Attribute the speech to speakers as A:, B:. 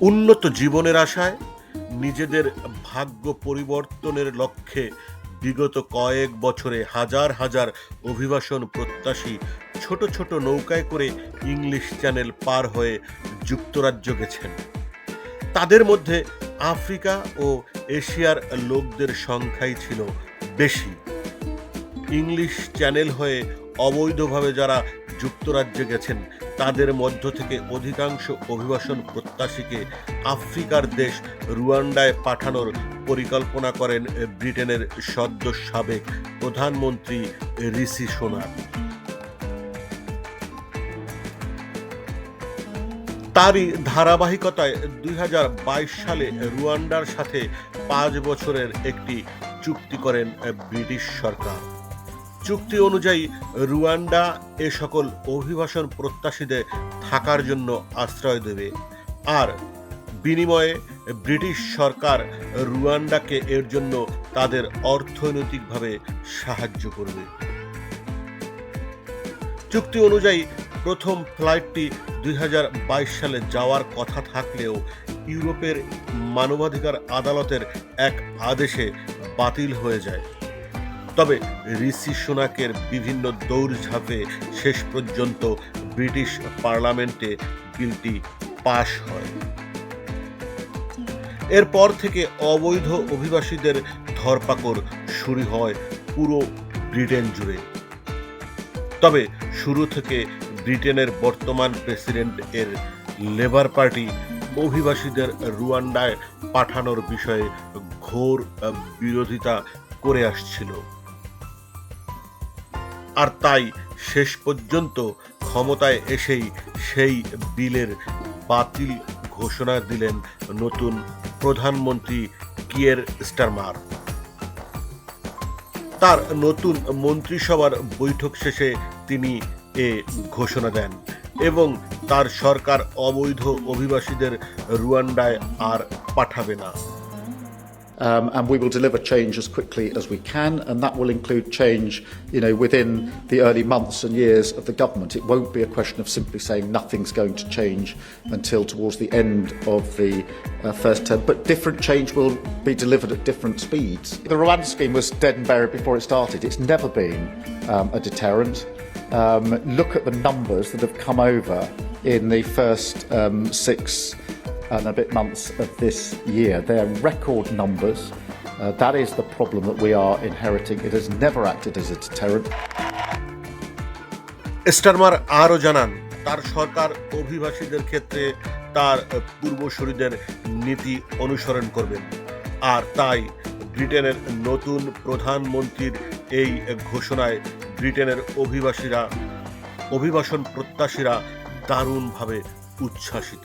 A: উন্নত জীবনের আশায় নিজেদের ভাগ্য পরিবর্তনের লক্ষ্যে বিগত কয়েক বছরে হাজার হাজার অভিবাসন প্রত্যাশী ছোট ছোট নৌকায় করে ইংলিশ চ্যানেল পার হয়ে যুক্তরাজ্য গেছেন। তাদের মধ্যে আফ্রিকা ও এশিয়ার লোকদের সংখ্যাই ছিল বেশি। ইংলিশ চ্যানেল হয়ে অবৈধভাবে যারা যুক্তরাজ্যে গেছেন তাদের মধ্য থেকে অধিকাংশ অভিবাসন প্রত্যাশীকে আফ্রিকার দেশ রুয়ান্ডায় পাঠানোর পরিকল্পনা করেন ব্রিটেনের সদ্য সাবেক প্রধানমন্ত্রী ঋষি সোনাক তারই ধারাবাহিকতায় দুই হাজার বাইশ সালে রুয়ান্ডার সাথে পাঁচ বছরের একটি চুক্তি করেন ব্রিটিশ সরকার। চুক্তি অনুযায়ী রুয়ান্ডা এ সকল অভিবাসন প্রত্যাশীদের থাকার জন্য আশ্রয় দেবে। আর বিনিময়ে ব্রিটিশ সরকার রুয়ান্ডাকে এর জন্য তাদের অর্থনৈতিকভাবে সাহায্য করবে। চুক্তি অনুযায়ী প্রথম ফ্লাইটটি দুই হাজার বাইশ সালে যাওয়ার কথা থাকলেও ইউরোপের মানবাধিকার আদালতের এক আদেশে বাতিল হয়ে যায়। তবে ঋষি সোনাকের বিভিন্ন দৌড়ঝাঁপে শেষ পর্যন্ত ব্রিটিশ পার্লামেন্টে বিলটি পাশ হয়। এরপর থেকে অবৈধ অভিবাসীদের ধরপাকড় শুরু হয় পুরো ব্রিটেন জুড়ে। তবে শুরু থেকে ব্রিটেনের বর্তমান প্রেসিডেন্ট এর লেবার পার্টি অভিবাসীদের রুয়ান্ডায় পাঠানোর বিষয়ে ঘোর বিরোধিতা করে আসছিল। আর তাই শেষ পর্যন্ত ক্ষমতায় এসেই সেই বিলের বাতিল ঘোষণা দিলেন নতুন প্রধানমন্ত্রী কিয়ের স্টারমার। তার নতুন মন্ত্রিসভার বৈঠক শেষে তিনি এ ঘোষণা দেন এবং তার সরকার অবৈধ অভিবাসীদের রুয়ান্ডায় আর পাঠাবে না।
B: um, and we will deliver change as quickly as we can, and that will include change you know, within the early months and years of the government. It won't be a question of simply saying nothing's going to change until towards the end of the uh, first term, but different change will be delivered at different speeds. The Rwanda scheme was dead and buried before it started. It's never been um, a deterrent. Um, look at the numbers that have come over in the first um, six and a bit months of this year. They are record numbers. Uh, that is the problem that we are inheriting. It has never acted as a deterrent.
A: Starmer আরও জানান তার সরকার অভিবাসীদের ক্ষেত্রে তার পূর্বসূরিদের নীতি অনুসরণ করবেন আর তাই ব্রিটেনের নতুন প্রধানমন্ত্রীর এই ঘোষণায় ব্রিটেনের অভিবাসীরা অভিবাসন প্রত্যাশীরা দারুণভাবে উচ্ছ্বাসিত